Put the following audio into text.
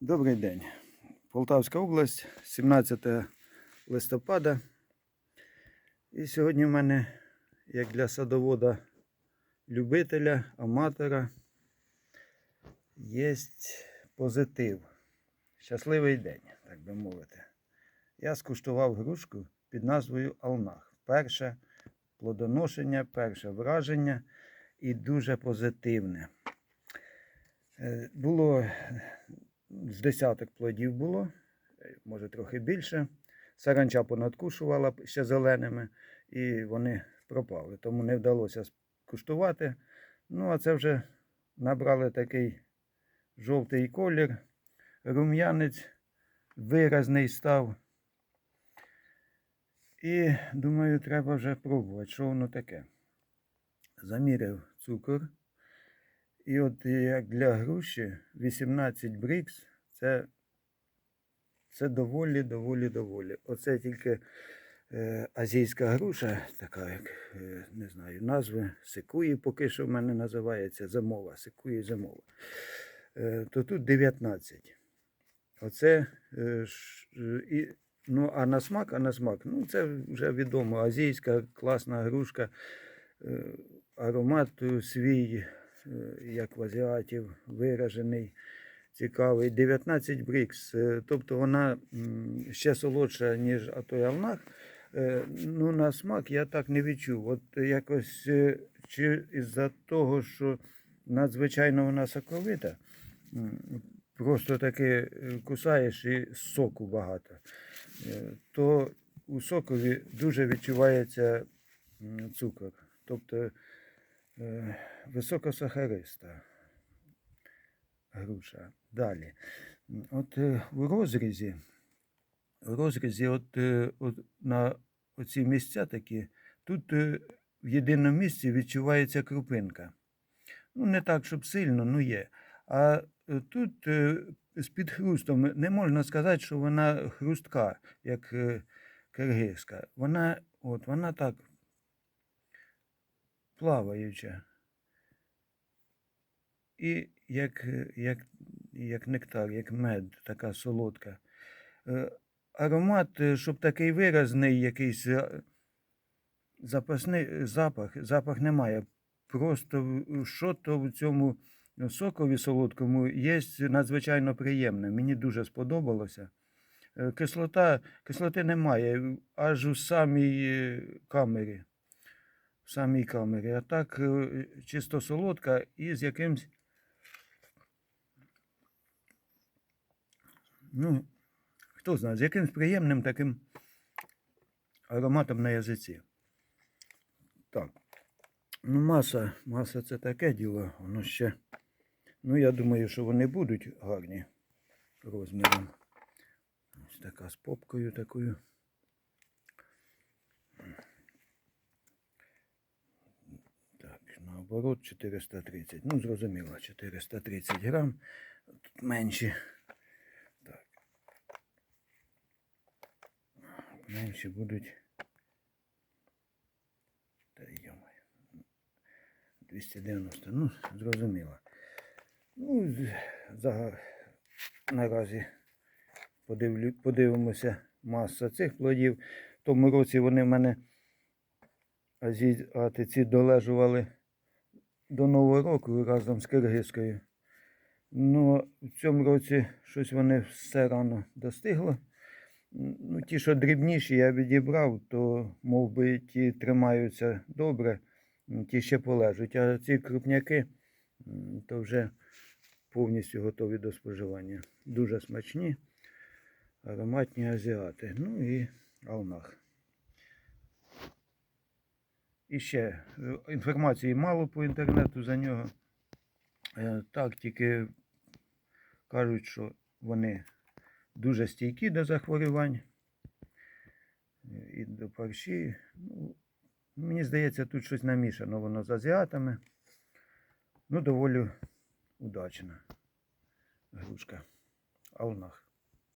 Добрий день. Полтавська область, 17 листопада. І сьогодні в мене, як для садовода, любителя, аматора, є позитив. Щасливий день, так би мовити. Я скуштував грушку під назвою Алнах. Перше плодоношення, перше враження і дуже позитивне. Е, Було з десяток плодів було, е, може трохи більше. Саранча понадкушувала ще зеленими, і вони пропали. Тому не вдалося скуштувати. Ну, а це вже набрали такий жовтий колір, рум'янець виразний став. І думаю, треба вже пробувати, що воно таке. Заміряв цукор. І от як для груші 18 брікс це, це доволі, доволі, доволі. Оце тільки е, азійська груша, така, як е, не знаю, назви, секуї поки що в мене називається зимова, секуї зимова. Е, то тут 19. Оце е, ш, і, ну, а на смак, а на смак, ну це вже відомо. Азійська класна грушка, е, аромат свій як в азіатів, виражений, цікавий. 19 брікс. е, Тобто вона ще солодша, ніж той алнах. Е, Ну, на смак я так не відчув. От якось е, чи із-за того, що надзвичайно вона соковита, просто таки е, кусаєш і соку багато, е, то у сокові дуже відчувається цукор. Тобто е, високосахариста груша. Далі. От е, у розрізі, у розрізі от, е, от на оці місця такі, тут е, в єдиному місці відчувається крупинка. Ну, не так, щоб сильно, ну є. А е, тут е, з під хрустом не можна сказати, що вона хрустка, як е, киргизька. Вона, от, вона так плаваюча. І як, як, як нектар, як мед, така солодка. Е, Аромат, е, щоб такий виразний якийсь е, запасний запах, запах немає. Просто що-то в цьому сокові солодкому є надзвичайно приємне. Мені дуже сподобалося. Кислота, кислоти немає, аж у самій камері. В самій камері. А так е, чисто солодка і з якимсь. Ну, хто знає, з якимсь приємним таким ароматом на язиці. Так. Ну, маса, маса це таке діло, воно ще. Ну, я думаю, що вони будуть гарні розміром. Ось така з попкою такою. Так, наоборот 430. Ну, зрозуміло, 430 грам. Тут менші. Так. Менші будуть. Та йомай. 290. Ну, зрозуміло. Ну, з- за, наразі подивлю, подивимося маса цих плодів. В тому році вони в мене азіатиці долежували до Нового року разом з киргизькою. Ну, в цьому році щось вони все рано достигло. Ну, ті, що дрібніші, я відібрав, то мов би ті тримаються добре, ті ще полежать. А ці крупняки то вже повністю готові до споживання. Дуже смачні, ароматні азіати. Ну і алнах. І ще е, інформації мало по інтернету за нього. Е, Так, тільки кажуть, що вони дуже стійкі до захворювань і до парші. Ну, мені здається, тут щось намішано воно з азіатами. Ну, доволі удачна грушка. Алнах.